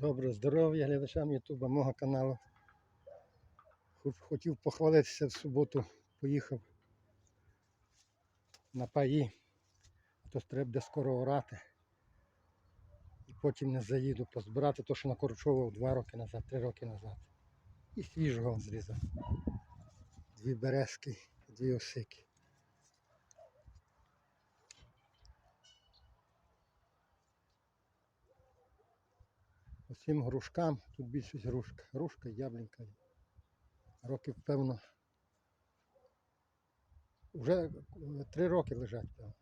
Доброго здоров'я глядачам Ютуба мого каналу. Хотів похвалитися в суботу, поїхав на паї, то треба буде скоро орати. І потім не заїду позбирати то, що накорчовував два роки назад, три роки назад. І свіжого зрізав. Дві березки, дві осики. Усім грушкам, тут більшість грушка. Грушка, яблінка. Років, певно. Вже е, три роки лежать, певно.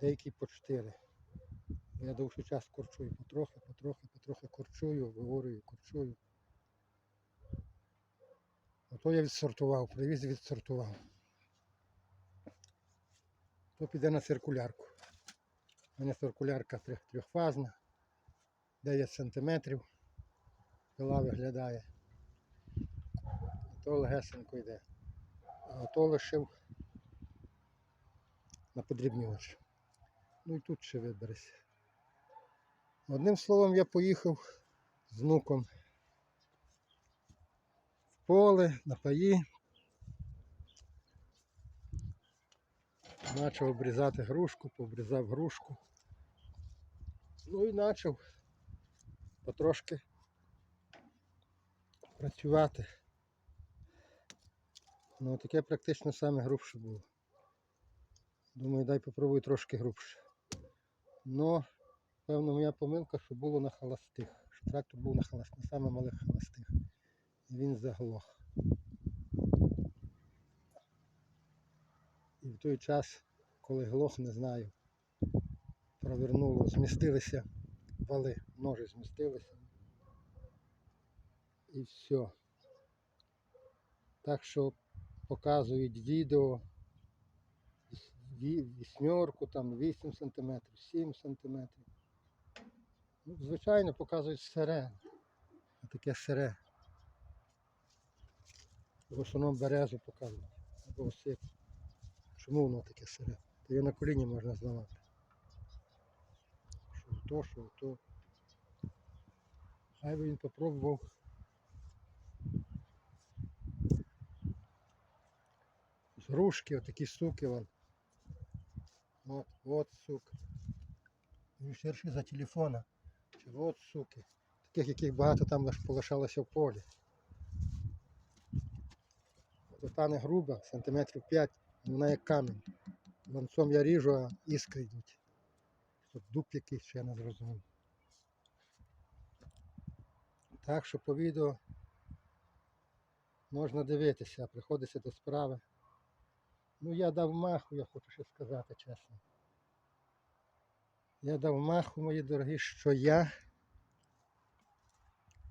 Деякі по чотири. Я довший час корчую потрохи, потрохи, потрохи корчую, виворюю, корчую. Ото я відсортував, привіз відсортував. То піде на циркулярку. У мене циркулярка трьохфазна. 9 сантиметрів. Пила виглядає. То легесенько йде. А то лишив на подрібнювач. Ну і тут ще вибереся. Одним словом, я поїхав з внуком в поле, на паї. Почав обрізати грушку, пообрізав грушку. Ну і почав потрошки працювати. Ну таке практично саме грубше було. Думаю, дай попробую трошки грубше. Но, певно, моя помилка, що було на холостих. Що трактор був на холостих, на саме малих холостих. І він заглох. І в той час, коли глох, не знаю, провернуло, змістилися вали, ножі змістилися. І все. Так що показують відео ві- вісьмерку, там 8 см, 7 см. Ну, звичайно, показують сире. Таке сире. В основному березу показують. Або осип. Чому воно таке сире? То його на коліні можна зламати. Що то, що то. Хай би він попробував. Грушки, отакі суки вон. От, от сук. Він ширший за телефона. От суки. Таких, яких багато там лиш полишалося в полі. От не груба, сантиметрів 5, вона як камінь. Ланцом я ріжу, а іскри йдуть. Тут дуб якийсь, ще не зрозумів. Так що по відео можна дивитися, приходиться до справи. Ну я дав маху, я хочу ще сказати чесно. Я дав маху, мої дорогі, що я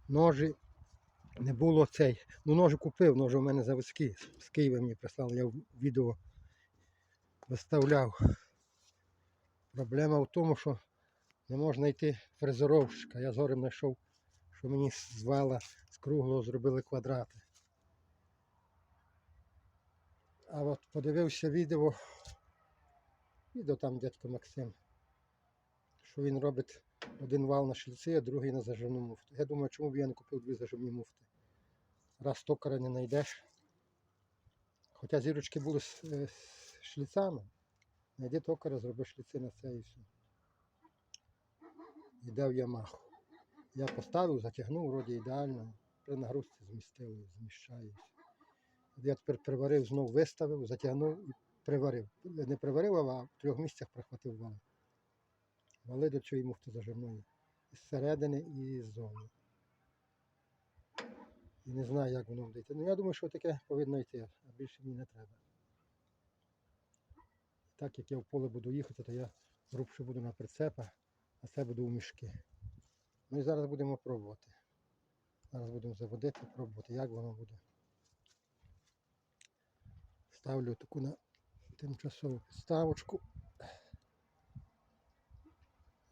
ножі не було цей. Ну ножі купив, ножі у мене заводські, з Києва мені прислали, я відео виставляв. Проблема в тому, що не можна йти фрезеровщика. Я зорем знайшов, що мені з вала з круглого зробили квадрати. А от подивився відео, відео там дядько Максим, що він робить один вал на шліці, а другий на заживну муфту. Я думаю, чому б я не купив дві заживні муфти. Раз токара не знайдеш. Хоча зірочки були з, е, з шліцами. Найди токара, зроби шліци на це і все. І дав Ямаху. Я поставив, затягнув, вроді ідеально. При нагрузці змістили, зміщаюся. Я тепер приварив, знов виставив, затягнув і приварив. Не приварив, а в трьох місцях прихватив вали. Вали до цієї муфти заживної. І зсередини, і ззовні. І не знаю, як воно буде. Ну я думаю, що таке повинно йти, а більше мені не треба. Так як я в поле буду їхати, то я грубше буду на прицепа, а це буду у мішки. Ну і зараз будемо пробувати. Зараз будемо заводити, пробувати, як воно буде. Ставлю таку на тимчасову підставочку.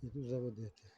Іду заводити.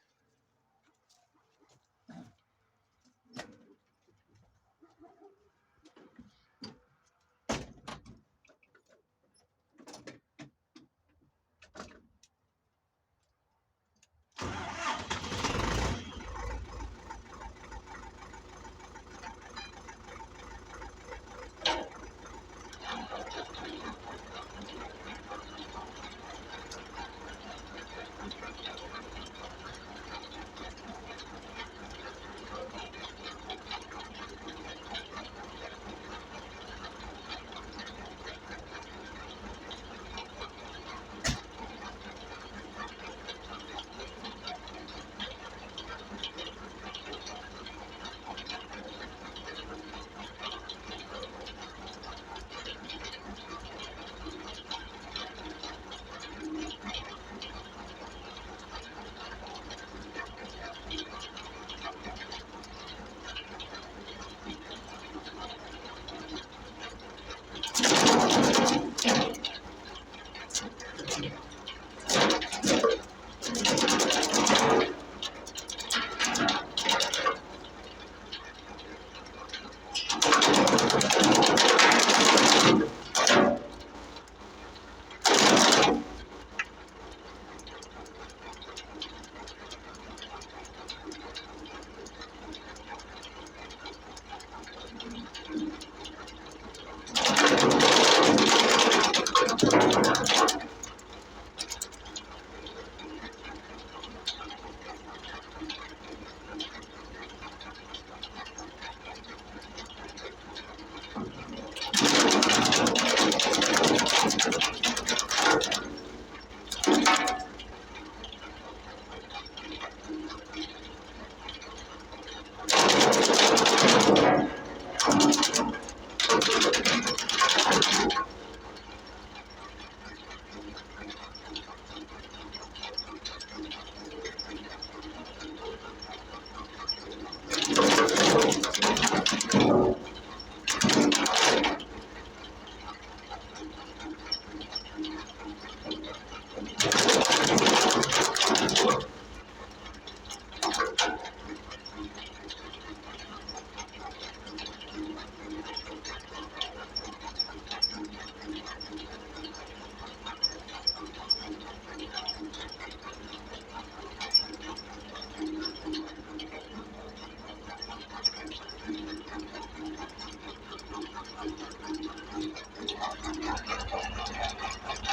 何?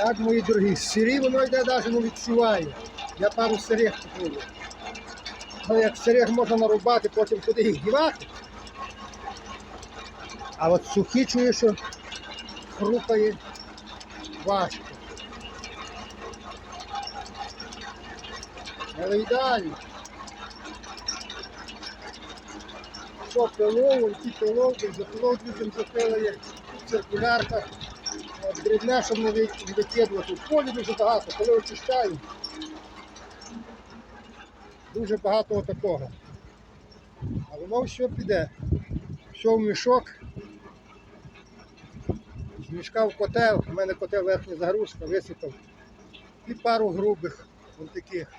Так, мої дорогі, сирі воно йде навіть не відчуває. Я пару сирих купую. Але як сирих можна нарубати, потім куди їх дівати. А от сухі чую, що хрупає важко. Але ідеально. Що пилову, ті пиловки, запилов людям запилає, циркулярка. Дрібне, щоб не ви- не викидувати. Полі дуже багато, коли очищаю. Дуже багато такого. А воно все піде. Все в мішок. З мішка в котел, у мене котел верхня загрузка, висипав. І пару грубих, ось таких.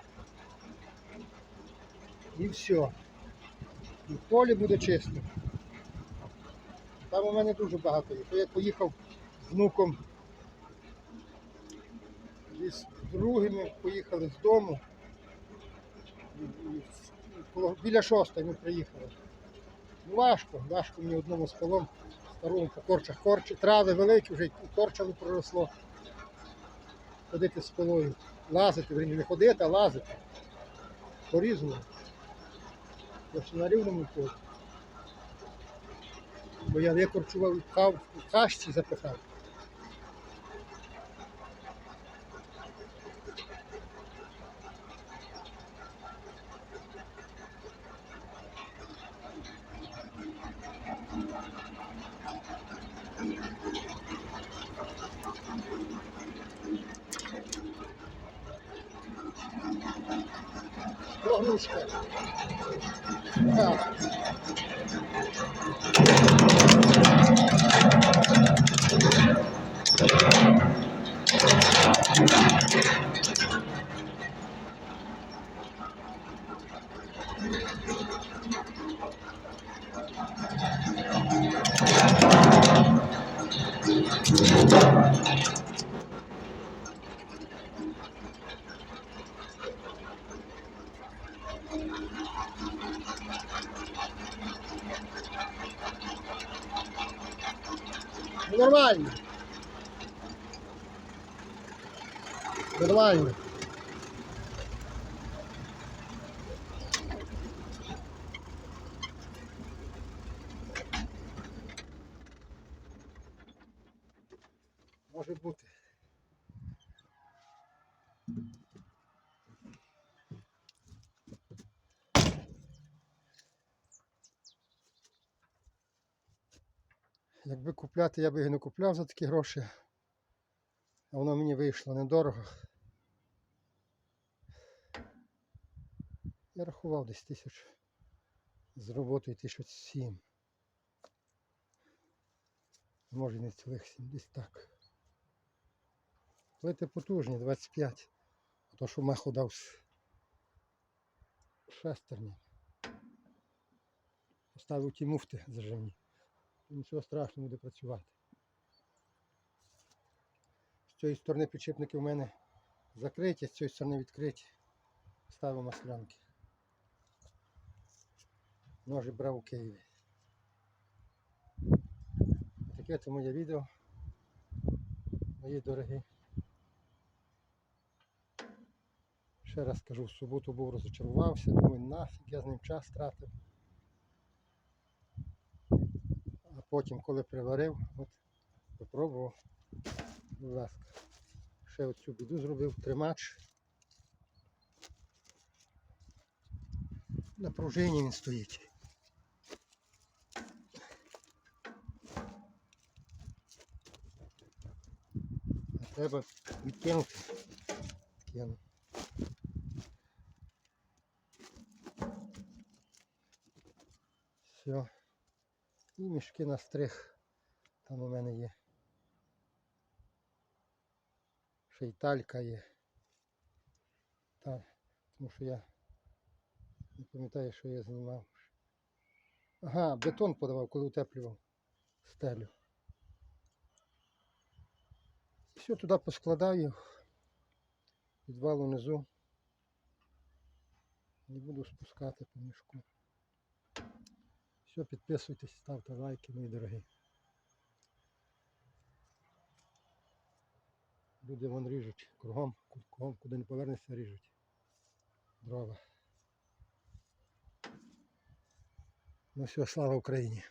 І все. І в полі буде чисто. Там у мене дуже багато. То я поїхав з внуком і з другими, поїхали з дому. Біля шостої ми приїхали. Ну, важко, важко мені одному з полом старому по корчах. Корчі, трави великі, вже і корчами проросло. Ходити з полою, лазити, не ходити, а лазити. По-різному. Ось на рівному полі. Бо я викорчував кав кашці запихав. Прогрушка. Так. Нормально. Нормально. Може бути. Якби купляти, я би його не купляв за такі гроші. А воно мені вийшло недорого. Я рахував десь тисяч з роботою тисяч сім. Може не цілих сім, десь так. Плити потужні, 25. А то, що маху дав шестерні. Поставив ті муфти зажимні. Нічого страшного буде працювати. З цієї сторони підшипники в мене закриті, з цієї сторони відкриті. Ставив маслянки. Ножі брав у Києві. Таке це моє відео. Мої дорогі. Ще раз кажу, в суботу був розочарувався, думаю, нафіг я з ним час тратив. А потім, коли приварив, от попробував. Будь ласка. Ще оцю біду зробив, тримач. На пружині він стоїть. А треба відкинути. Кину. Все. І мішки на стрих. Там у мене є. Ще й талька є. Так, тому що я не пам'ятаю, що я знімав. Ага, бетон подавав, коли утеплював стелю. Все туди поскладаю. Підвал унизу. Не буду спускати по мішку. Все, підписуйтесь, ставте лайки, мої дорогі. Люди вон ріжуть кругом, кругом, куди не повернешся, ріжуть. Дрова. Ну все, слава Україні.